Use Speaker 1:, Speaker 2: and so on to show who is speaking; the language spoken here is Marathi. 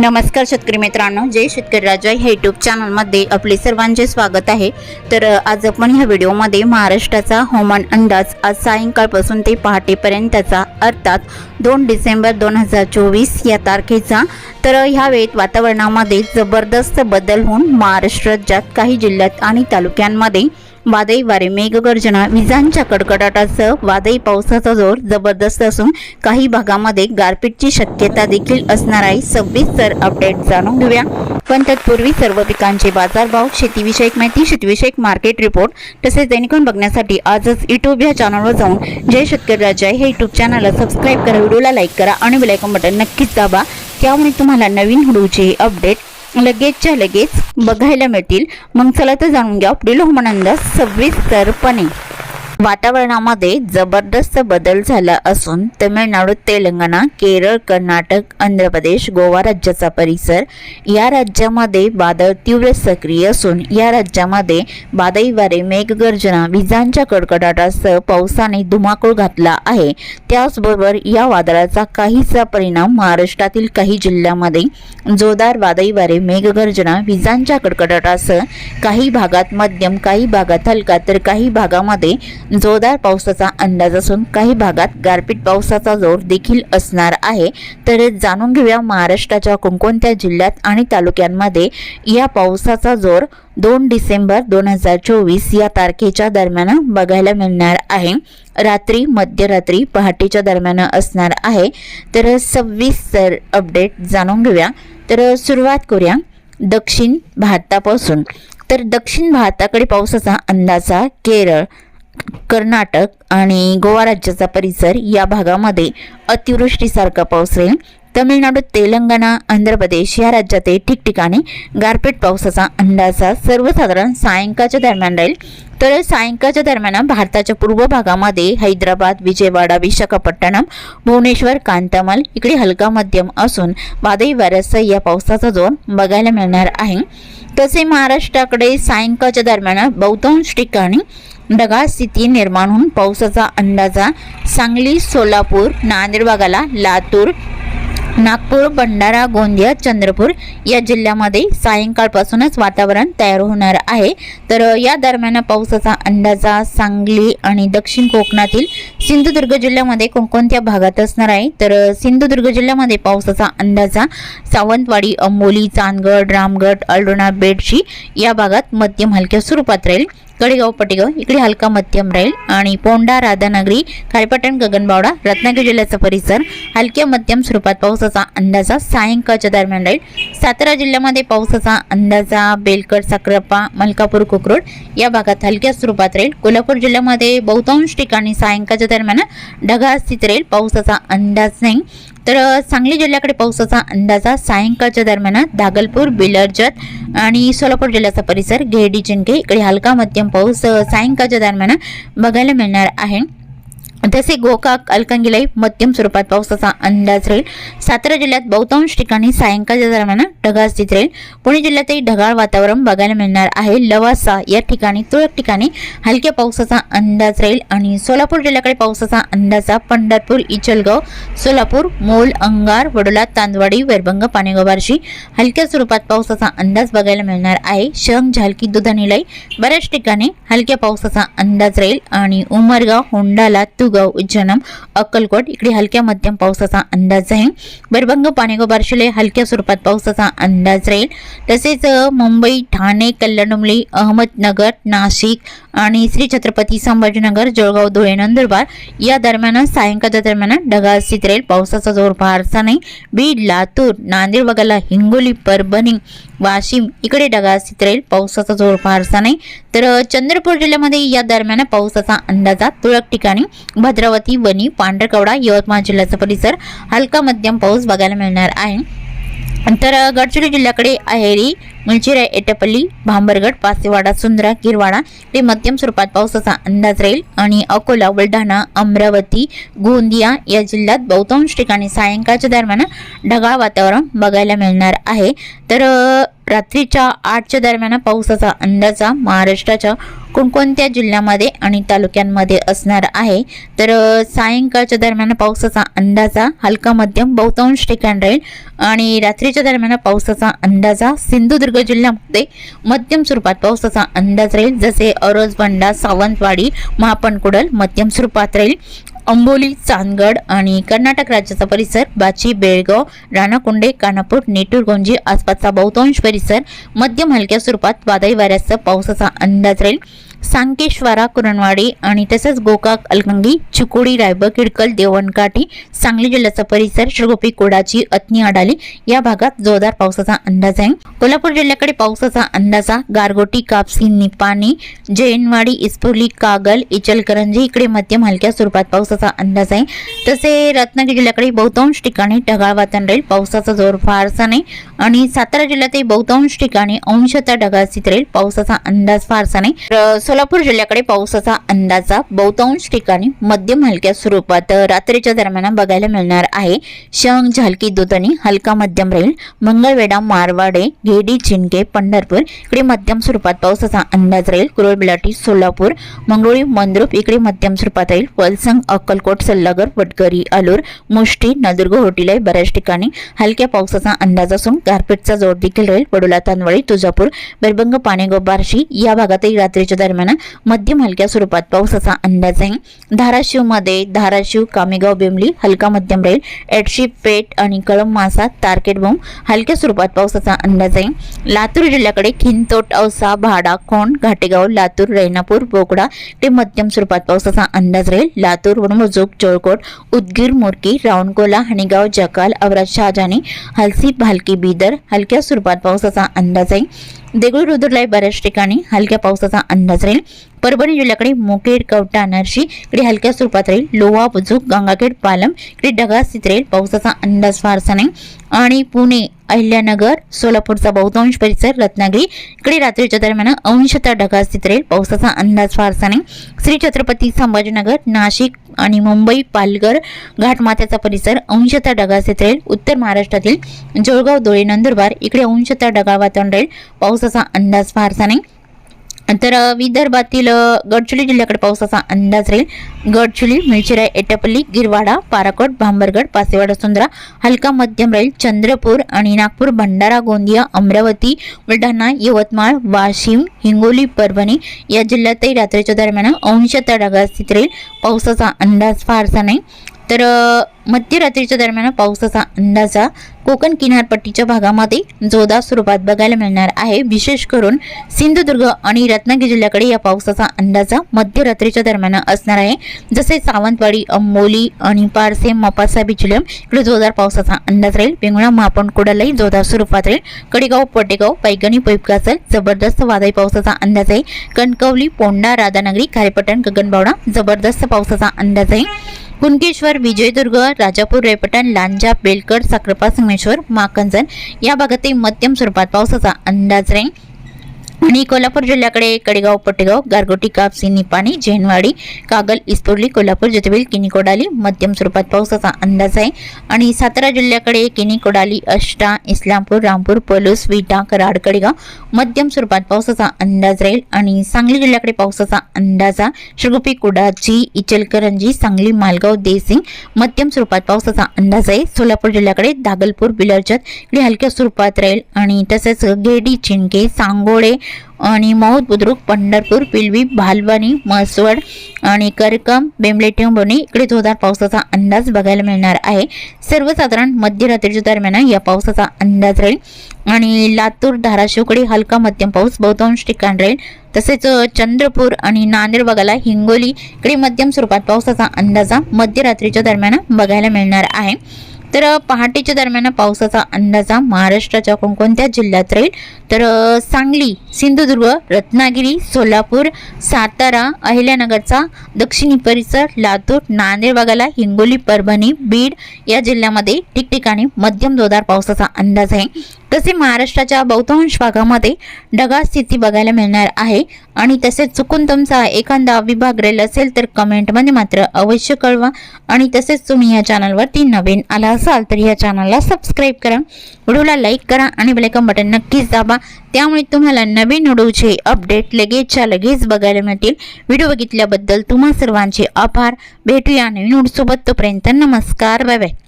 Speaker 1: नमस्कार शेतकरी मित्रांनो जय शेतकरी राजा. ह्या यूट्यूब चॅनलमध्ये आपले सर्वांचे स्वागत आहे. तर आज आपण ह्या व्हिडिओमध्ये महाराष्ट्राचा हवामान अंदाज आज सायंकाळपासून ते पहाटेपर्यंतचा अर्थात दोन डिसेंबर दोन हजार चोवीस या तारखेचा. तर अ, ह्या वेळेत वातावरणामध्ये जबरदस्त बदल होऊन महाराष्ट्र राज्यात काही जिल्ह्यात आणि तालुक्यांमध्ये वादळी वारे मेघगर्जना विजांच्या कडकडाटासह वादळी पावसाचा जोर जबरदस्त असून काही भागामध्ये गारपीटची शक्यता देखील असणार आहे. सविस्तर अपडेट जाणून घेऊया. पण तत्पूर्वी सर्व पिकांचे बाजारभाव शेतीविषयक माहिती शेतीविषयक मार्केट रिपोर्ट तसेच दैनिकून बघण्यासाठी आजच युट्यूब या चॅनलवर जाऊन जय शेतकरी राजा हे युट्यूब चॅनलला सबस्क्राईब करा व्हिडिओला लाईक करा आणि बेलायकॉन बटन नक्कीच दाबा. त्यामुळे तुम्हाला नवीन व्हिडिओचे अपडेट लगेचच्या लगेच बघायला मिळतील. मग चला तर जाणून घ्या. पुढील हवामान अंदाज सविस्तरपणे वातावरणामध्ये जबरदस्त बदल झाला असून तमिळनाडू तेलंगणा केरळ कर्नाटक आंध्र प्रदेश गोवा राज्याचा परिसर या राज्यामध्ये वादळ तीव्र सक्रिय असून या राज्यामध्ये वादळी वारे मेघगर्जना विजांच्या कडकडाटासह पावसाने धुमाकूळ घातला आहे. त्याचबरोबर या वादळाचा काहीसा परिणाम महाराष्ट्रातील काही जिल्ह्यामध्ये जोरदार वादळी वारे मेघगर्जना विजांच्या कडकडाटासह काही भागात मध्यम काही भागात हलका तर काही भागामध्ये जोरदार पावसाचा अंदाज असून काही भागात गारपीट पावसाचा जोर देखील असणार आहे. तर जाणून घेऊया महाराष्ट्राच्या कोणकोणत्या जिल्ह्यात आणि तालुक्यांमध्ये या पावसाचा जोर दोन डिसेंबर दोन हजार चोवीस या तारखेच्या दरम्यान बघायला मिळणार आहे. रात्री मध्यरात्री पहाटेच्या दरम्यान असणार आहे. तर सविस्तर अपडेट जाणून घेऊया. तर सुरुवात करूया दक्षिण भारतापासून. तर दक्षिण भारताकडे पावसाचा अंदाजा केरळ कर्नाटक आणि गोवा राज्याचा परिसर या भागामध्ये अतिवृष्टीसारखा पाऊस राहील. तमिळनाडू तेलंगणा आंध्र प्रदेश या राज्यातील ठिकठिकाणी गारपीट पावसाचा अंदाजा सर्वसाधारण सायंकाळच्या दरम्यान राहील. तर सायंकाळच्या दरम्यान भारताच्या पूर्व भागामध्ये हैदराबाद विजयवाडा विशाखापट्टणम भुवनेश्वर कांतामल इकडे हलका मध्यम असून वादळी वाऱ्यासह या पावसाचा जोर बघायला मिळणार आहे. तसे महाराष्ट्राकडे सायंकाळच्या दरम्यान बहुतांश ठिकाणी ढगाळ स्थिती निर्माण होऊन पावसाचा अंदाजा. सांगली सोलापूर नांदेड भागाला लातूर नागपूर भंडारा गोंदिया चंद्रपूर या जिल्ह्यामध्ये सायंकाळपासूनच वातावरण तयार होणार आहे. तर या दरम्यान पावसाचा अंदाजा सांगली आणि दक्षिण कोकणातील सिंधुदुर्ग जिल्ह्यामध्ये कोणकोणत्या भागात असणार आहे? तर सिंधुदुर्ग जिल्ह्यामध्ये पावसाचा अंदाजा सावंतवाडी अंबोली चांदगड रामगड अल्डोणा बेडशी या भागात मध्यम हलक्या स्वरूपात राहील. कडेगाव पटेगाव इकडे हलका मध्यम राहील आणि पोंडा राधानगरी खारेपाटण गगनबावडा रत्नागिरी जिल्ह्याचा परिसर. हलक्या मध्यम स्वरूपात पावसाचा अंदाजा सायंकाळच्या दरम्यान राहील. सातारा जिल्ह्यामध्ये पावसाचा अंदाजा बेलकर साखरप्पा मलकापूर कोकरोड या भागात हलक्या स्वरूपात राहील. कोल्हापूर जिल्ह्यामध्ये बहुतांश ठिकाणी सायंकाळच्या दरम्यान ढगा स्थित राहील. पावसाचा अंदाज नाही. तर सांगली जिल्ह्याकडे पावसाचा अंदाजा सायंकाळच्या दरम्यान दागलपूर बिलर्जत आणि सोलापूर जिल्ह्याचा परिसर घेरडी जिंके इकडे हलका मध्यम पाऊस सायंकाळच्या दरम्यान बघायला मिळणार आहे. तसे गोकाक अलकंगिलाई मध्यम स्वरूपात पावसाचा अंदाज राहील. सातारा जिल्ह्यात बहुतांश ठिकाणी सायंकाळच्या दरम्यान ढगाळ स्थिती राहील. पुणे जिल्ह्यातही ढगाळ वातावरण बघायला मिळणार आहे. लवासा या ठिकाणी तुरळक ठिकाणी हलक्या पावसाचा अंदाज राहील आणि सोलापूर जिल्ह्याकडे पावसाचा अंदाज पंढरपूर इचलगाव सोलापूर मोल अंगार वडोला तांदवाडी वैरभंग पाणेगाव बार्शी हलक्या स्वरूपात पावसाचा अंदाज बघायला मिळणार आहे. शंख झालकी दुधानीलाई बऱ्याच ठिकाणी हलक्या पावसाचा अंदाज राहील आणि उमरगाव होंडाला तुगाव उज्जनम अक्कलकोट. इकडे हलक्या मध्यम पावसाचा अंदाज आहे. बरभंग पाणेगाव बार्शीला हलक्या स्वरूपात पावसाचा अंदाज राहील. तसेच मुंबई ठाणे कल्याणमुली अहमदनगर नाशिक आणि श्री छत्रपती संभाजीनगर जळगाव धुळे नंदुरबार या दरम्यान सायंकाळच्या दरम्यान ढगाळ स्थित राहील. पावसाचा जोर फारसा नाही. बीड लातूर नांदेड वगैरे हिंगोली परभणी वाशिम इकडे ढगाळ स्थित राहील. पावसाचा जोर फारसा नाही. तर चंद्रपूर जिल्ह्यामध्ये या दरम्यान पावसाचा अंदाजा तुरळक ठिकाणी भद्रावती वणी पांढरकवडा यवतमाळ जिल्ह्याचा परिसर हलका मध्यम पाऊस बघायला मिळणार आहे. तर गडचिरोली जिल्ह्याकडे अहेरी मुलचिरा एटपल्ली भांबरगड पासेवाडा सुंदरा गिरवाडा ते मध्यम स्वरूपात पावसाचा अंदाज राहील. आणि अकोला बुलढाणा अमरावती गोंदिया या जिल्ह्यात बहुतांश ठिकाणी सायंकाळच्या दरम्यान ढगाळ वातावरण बघायला मिळणार आहे. तर रात्रीच्या आठच्या दरम्यान पावसाचा अंदाजा महाराष्ट्राच्या कोणकोणत्या जिल्ह्यामध्ये आणि तालुक्यांमध्ये असणार आहे. तर सायंकाळच्या दरम्यान पावसाचा अंदाजा हलका मध्यम बहुतांश ठिकाण राहील. आणि रात्रीच्या दरम्यान पावसाचा अंदाजा सिंधुदुर्ग जिल्ह्यामध्ये मध्यम स्वरूपात पावसाचा अंदाज राहील. जसे अरोजबंडा सावंतवाडी महापणकुडल मध्यम स्वरूपात राहील. अंबोली चांदगड आणि कर्नाटक राज्याचा परिसर बाची बेळगाव राणाकुंडे कानापूर नेटूरगोंजी आसपासचा बहुतांश परिसर मध्यम हलक्या स्वरूपात वादळी वाऱ्यासह पावसाचा अंदाज राहील. सांकेश्वरा कुरणवाडी आणि तसंच गोकाक अलगंगी चिकोडी रायबक किडकल देवणकाठी सांगली जिल्ह्याचा परिसर श्रीगोपी कोडाची अतनी अडाली या भागात जोरदार पावसाचा अंदाज आहे. कोल्हापूर जिल्ह्याकडे पावसाचा अंदाजा गारगोटी कापसी निपाणी जैनवाडी इस्पुर्ली कागल इचलकरंजी इकडे मध्यम हलक्या स्वरूपात पावसाचा अंदाज आहे. तसे रत्नागिरी जिल्ह्याकडे बहुतांश ठिकाणी ढगाळ वातावरण राहील. पावसाचा जोर फारसा नाही. आणि सातारा जिल्ह्यातही बहुतांश ठिकाणी अंशतः ढगाळ स्थित राहील. पावसाचा अंदाज फारसा नाही. सोलापूर जिल्ह्याकडे पावसाचा अंदाजा बहुतांश ठिकाणी मध्यम हलक्या स्वरूपात रात्रीच्या दरम्यान बघायला मिळणार आहे. शंख झालकी दुधनी हलका मध्यम राहील मंगळवेढा मारवाडे घेडी चिंके पंढरपूर इकडे मध्यम स्वरूपात पावसाचा अंदाज राहील. कुरळ बिलाटी सोलापूर मंगळुळी मंद्रुप इकडे मध्यम स्वरूपात राहील. वलसंग अक्कलकोट सल्लागर वटकरी आलूर मुष्टी नदुर्ग होटीला बऱ्याच ठिकाणी हलक्या पावसाचा अंदाज असून गारपीटचा जोर देखील राहील. वडोला तांदवळी तुळजापूर बेरबंग पाणेगाव बार्शी या भागातही रात्रीच्या दरम्यान मध्यम हलक्या स्वरूपात पावसाचा अंदाज आहे. धाराशिवमध्ये धाराशिव कामेगाव बेंबली हलका मध्यम राहील एडशी पेठ आणि कळम मासा तारकेट बोम हलक्या स्वरूपात पावसाचा अंदाज आहे. लातूर जिल्ह्याकडे खिंतोट औसा भाडा खोंड घाटेगाव लातूर रेणापूर बोकडा ते मध्यम स्वरूपात पावसाचा अंदाज राहील. लातूर वनमुजुक चोळकोट उदगीर मोरकी रावणकोला हणेगाव जकाल अवराज शहाजानी हलसी भालकी बीदर हलक्या स्वरूपात पावसाचा अंदाज आहे. देगलूर रुद्रलाई बऱ्याच ठिकाणी. हलक्या पावसाचा अंदाज राहील. परभणी जिल्ह्याकडे मोकेड कवटा नरशी इकडे हलक्या स्वरूपात राहील. लोहा बुजुक गंगाखेड पालम इकडे ढगा स्थित राहील. पावसाचा अंदाज फारसा नाही. आणि पुणे अहिल्यानगर सोलापूरचा बहुतांश परिसर रत्नागिरी इकडे रात्रीच्या दरम्यान अंशतः ढगा स्थित राहील. पावसाचा अंदाज फारसा नाही. श्री छत्रपती संभाजीनगर नाशिक आणि मुंबई पालघर घाटमाथ्याचा परिसर अंशतः ढगा स्थित राहील. उत्तर महाराष्ट्रातील जळगाव धुळे नंदुरबार इकडे अंशतः ढगाळ वातावरण राहील. पावसाचा अंदाज फारसा नाही. तर विदर्भातील गडचिरोली जिल्ह्याकडे पावसाचा अंदाज राहील. गडचिरोली मिळचिराय एटापल्ली गिरवाडा पाराकोट भांबरगड पासेवाडा सुंदरा हलका मध्यम राहील. चंद्रपूर आणि नागपूर भंडारा गोंदिया अमरावती बुलढाणा यवतमाळ वाशिम हिंगोली परभणी या जिल्ह्यातही रात्रीच्या दरम्यान अंशतः ढगाळ स्थित राहील. पावसाचा अंदाज फारसा नाही. तर मध्यरात्रीच्या दरम्यान पावसाचा अंदाजा कोकण किनारपट्टीच्या भागामध्ये जोरदार स्वरूपात बघायला मिळणार आहे. विशेष करून सिंधुदुर्ग आणि रत्नागिरी जिल्ह्याकडे या पावसाचा अंदाजा मध्यरात्रीच्या दरम्यान असणार आहे. जसे सावंतवाडी अंबोली आणि पारसे मपासा बिचलम इकडे जोरदार पावसाचा अंदाज राहील. पिंगळा मापण कोडालाही जोरदार स्वरूपात राहील. कडेगाव पटेगाव पैगणी पैपकासल जबरदस्त वादळी पावसाचा अंदाज आहे. कणकवली पोंडा राधानगरी खारेपटण गगनबावडा जबरदस्त पावसाचा अंदाज आहे. कुणकेश्वर विजयदुर्ग राजापूर रेपटण लांजा बेलकर साखरपा संगमेश्वर माकंजन या भागातही मध्यम स्वरूपात पावसाचा अंदाज राहील. आणि कोल्हापूर जिल्ह्याकडे कडेगाव पटेगाव गारगोटी कापसी निपाणी जेनवाडी कागल इस्पोर्ली कोल्हापूर ज्योतिबील किनी कोडाली मध्यम स्वरूपात पावसाचा अंदाज आहे. आणि सातारा जिल्ह्याकडे किनी कोडाली अष्टा इस्लामपूर रामपूर पलूस विटा कराड कडेगाव मध्यम स्वरूपात पावसाचा अंदाज राहील. आणि सांगली जिल्ह्याकडे पावसाचा अंदाज शिरगुपी कुडाची इचलकरंजी सांगली मालगाव देसिंग मध्यम स्वरूपात पावसाचा अंदाज आहे. सोलापूर जिल्ह्याकडे दागलपूर बिलरचत इकडे हलक्या स्वरूपात राहील. आणि तसेच गेडी चिंके सांगोळे आणि मौद बुद्रुक पंढरपूर पिलवी भालवानी म्हसवड आणि करकम बेंबले इकडे जोरदार पावसाचा अंदाज बघायला मिळणार आहे. सर्वसाधारण मध्यरात्रीच्या दरम्यान या पावसाचा अंदाज राहील. आणि लातूर धाराशिवकडे हलका मध्यम पाऊस बहुतांश ठिकाण राहील. तसेच चंद्रपूर आणि नांदेड भागाला हिंगोली इकडे मध्यम स्वरूपात पावसाचा अंदाजा मध्यरात्रीच्या दरम्यान बघायला मिळणार आहे. तर पहाटेच्या दरम्यान पावसाचा अंदाजा महाराष्ट्राच्या कोणकोणत्या जिल्ह्यात राहील? तर सांगली सिंधुदुर्ग रत्नागिरी सोलापूर सातारा अहिल्यानगरचा दक्षिणी परिसर लातूर नांदेड भागाला हिंगोली परभणी बीड या जिल्ह्यामध्ये ठिकठिकाणी मध्यम जोरदार पावसाचा अंदाज आहे. तसे महाराष्ट्राच्या बहुतांश भागामध्ये ढगाळ स्थिती बघायला मिळणार आहे. आणि तसेच चुकून तुमचा एखादा विभाग रेल असेल तर कमेंटमध्ये मात्र अवश्य कळवा. आणि तसेच तुम्ही या चॅनलवरती नवीन आला असाल तर या चॅनलला सबस्क्राईब करा. व्हिडिओला लाईक करा आणि बेलायकन बटन नक्कीच दाबा. त्यामुळे तुम्हाला नवीन व्हिडिओचे अपडेट लगेचच्या लगेच बघायला मिळतील. व्हिडिओ बघितल्याबद्दल तुम्हा सर्वांचे आभार. भेटूया नवीन व्हिडिओसोबत. तोपर्यंत नमस्कार. Bye bye.